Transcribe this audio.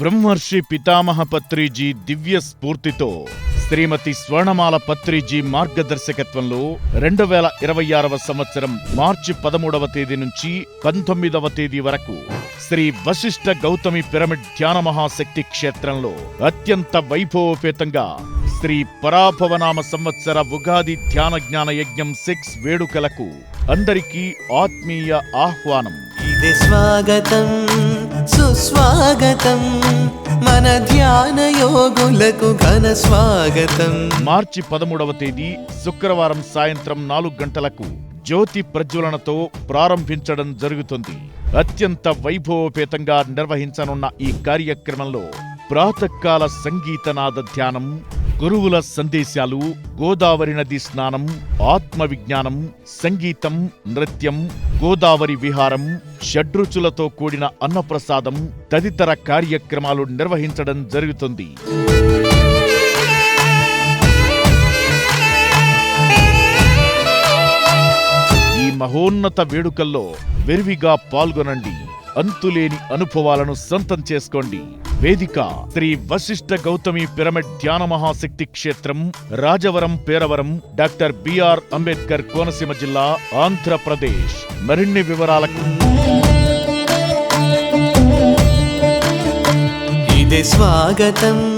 బ్రహ్మర్షి పితామహ పత్రిజీ దివ్య స్ఫూర్తితో శ్రీమతి స్వర్ణమాల పత్రిజీ మార్గదర్శకత్వంలో రెండు వేల ఇరవై ఆరవ సంవత్సరం మార్చి పదమూడవ తేదీ నుంచి పంతొమ్మిదవ తేదీ వరకు శ్రీ వశిష్ఠ గౌతమి పిరమిడ్ ధ్యాన మహాశక్తి క్షేత్రంలో అత్యంత వైభవోపేతంగా శ్రీ పరాభవనామ సంవత్సర ఉగాది ధ్యాన జ్ఞాన యజ్ఞం సిక్స్ వేడుకలకు అందరికీ ఆత్మీయ ఆహ్వానం. ఇదే స్వాగతం స్వాగతం. మన ధ్యాన యోగులకు ఘన స్వాగతం. మార్చి పదమూడవ తేదీ శుక్రవారం సాయంత్రం నాలుగు గంటలకు జ్యోతి ప్రజ్వలనతో ప్రారంభించడం జరుగుతుంది. అత్యంత వైభవోపేతంగా నిర్వహించనున్న ఈ కార్యక్రమంలో ప్రాతకాల సంగీతనాద ధ్యానం గురువుల సందేశాలు గోదావరి నది స్నానం ఆత్మ విజ్ఞానం సంగీతం నృత్యం గోదావరి విహారం షడ్రుచులతో కూడిన అన్నప్రసాదం తదితర కార్యక్రమాలు నిర్వహించడం జరుగుతుంది. ఈ మహోన్నత వేడుకల్లో విరివిగా పాల్గొనండి. అంతులేని అనుభవాలను సొంతం చేసుకోండి. వేదిక శ్రీ వశిష్ఠ గౌతమి పిరమిడ్ ధ్యాన మహాశక్తి క్షేత్రం Rajavaram Peravaram doctor B R Ambedkar Konaseema జిల్లా ఆంధ్రప్రదేశ్. మరిన్ని వివరాలకు स्वागतम्।